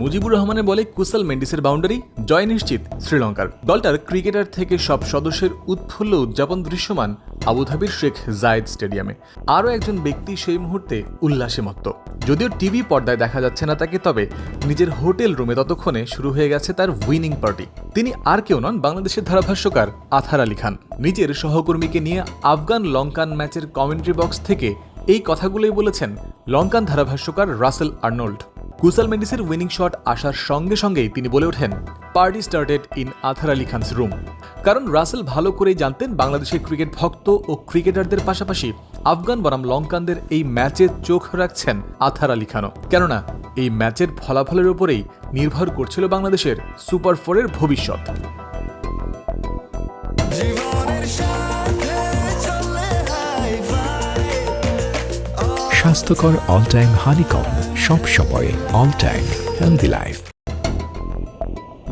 মুজিবুর রহমানের বলে কুসাল মেন্ডিসের বাউন্ডারি, জয় নিশ্চিত, শ্রীলঙ্কার। দলটার ক্রিকেটার থেকে সব সদস্যের উৎফুল্ল উদযাপন দৃশ্যমান আবুধাবির শেখ জায়েদ স্টেডিয়ামে। আরও একজন ব্যক্তি সেই মুহূর্তে উল্লাসে মত্ত। যদিও টিভি পর্দায় দেখা যাচ্ছে না তাকে, তবে নিজের হোটেল রুমে ততক্ষণে শুরু হয়ে গেছে তার উইনিং পার্টি। তিনি আর কেউ নন, বাংলাদেশের ধারাভাষ্যকার আথার আলী খান। নিজের সহকর্মীকে নিয়ে আফগান লঙ্কান ম্যাচের কমেন্ট্রি বক্স থেকে এই কথাগুলোই বলেছেন লঙ্কান ধারাভাষ্যকার রাসেল আর্নল্ড। কুসাল মেন্ডিসের উইনিং শট আসার সঙ্গে সঙ্গেই তিনি বলে ওঠেন party started in Athar Ali Khan's room কারণ রাসেল ভালো করেই জানতেন বাংলাদেশের ক্রিকেট ভক্ত ও ক্রিকেটারদের পাশাপাশি আফগান বনাম লঙ্কানদের এই ম্যাচে চোখ রাখছেন আথার আলী খানও। কেননা, এই ম্যাচের ফলাফলের উপরেই নির্ভর করছিল বাংলাদেশের সুপার ফোরের ভবিষ্যৎ। স্বাস্থ্যকর অল টাইম হানিকম সব সময় অল টাইম হেলদি লাইফ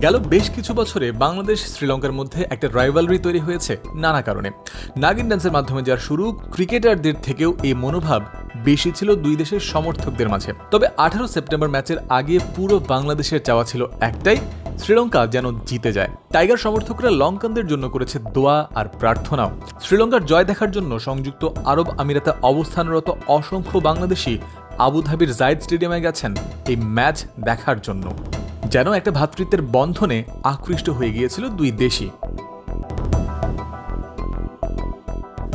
গেল বেশ কিছু বছরে বাংলাদেশ শ্রীলঙ্কার মধ্যে একটা রাইভালরি তৈরি হয়েছে নানা কারণে। নাগিন ডান্সের মাধ্যমে যার শুরু ক্রিকেটারদের থেকেও এই মনোভাব বেশি ছিল দুই দেশের সমর্থকদের মাঝে। তবে আঠারো সেপ্টেম্বর ম্যাচের আগে পুরো বাংলাদেশের চাওয়া ছিল একটাই শ্রীলঙ্কা যেন জিতে যায়। টাইগার সমর্থকরা লঙ্কানদের জন্য করেছে দোয়া আর প্রার্থনাও। শ্রীলঙ্কার জয় দেখার জন্য সংযুক্ত আরব আমিরাতে অবস্থানরত অসংখ্য বাংলাদেশি আবুধাবির জায়দ স্টেডিয়ামে গেছেন এই ম্যাচ দেখার জন্য। যেন একটা ভ্রাতৃত্বের বন্ধনে আকৃষ্ট হয়ে গিয়েছিল দুই দেশই।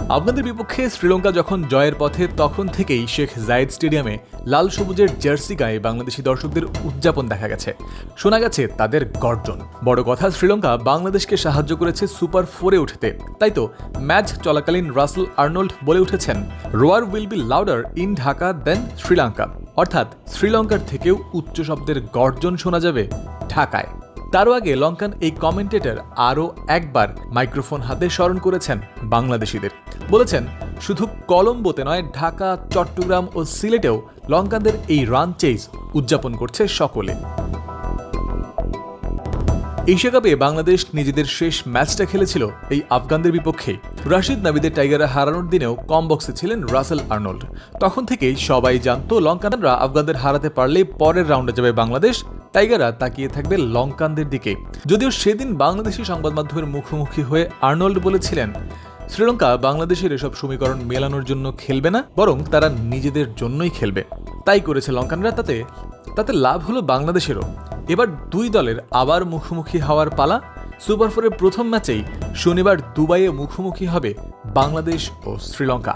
আফগানদের বিপক্ষে শ্রীলঙ্কা যখন জয়ের পথে, তখন থেকেই শেখ জায়েদ স্টেডিয়ামে লাল সবুজের জার্সি গায়ে বাংলাদেশি দর্শকদের উদযাপন দেখা গেছে। শোনা গেছে তাদের গর্জন। বড় কথা, শ্রীলঙ্কা বাংলাদেশকে সাহায্য করেছে সুপার ফোরে উঠতে। তাই তো, ম্যাচ চলাকালীন রাসেল আর্নল্ড বলে উঠেছেন, roar will be louder in Dhaka than Sri Lanka. অর্থাৎ শ্রীলঙ্কার থেকেও উচ্চ শব্দের গর্জন শোনা যাবে ঢাকায়। তারও আগে লঙ্কান এই কমেন্টেটর আরও একবার মাইক্রোফোন হাতে স্মরণ করেছেন বাংলাদেশিদের। বলেছেন, শুধু কলম্বোতে নয়, ঢাকা, চট্টগ্রাম ও সিলেটেও লঙ্কানদের এই রান চেজ উদযাপন করছে সকলে। এশিয়া কাপে বাংলাদেশ নিজেদের শেষ ম্যাচটা খেলেছিল এই আফগানদের বিপক্ষে। রাশিদ নাবিদের টাইগাররা হারানোর দিনেও কম বক্সে ছিলেন রাসেল আর্নল্ড। তখন থেকেই সবাই জানতো, লঙ্কানরা আফগানদের হারাতে পারলে পরের রাউন্ডে যাবে বাংলাদেশ, টাইগাররা তাকিয়ে থাকবে লঙ্কানদের দিকে। যদিও সেদিন বাংলাদেশি সংবাদ মাধ্যমের মুখোমুখি হয়ে আর্নল্ড বলেছিলেন শ্রীলঙ্কা বাংলাদেশের এসব সমীকরণ মেলানোর জন্য খেলবে না, বরং তারা নিজেদের জন্যই খেলবে। তাই করেছে লঙ্কানরা, তাতে তাতে লাভ হলো বাংলাদেশেরও। এবার দুই দলের আবার মুখোমুখি হওয়ার পালা। সুপার ফোরের প্রথম ম্যাচেই শনিবার দুবাইয়ে মুখোমুখি হবে বাংলাদেশ ও শ্রীলঙ্কা।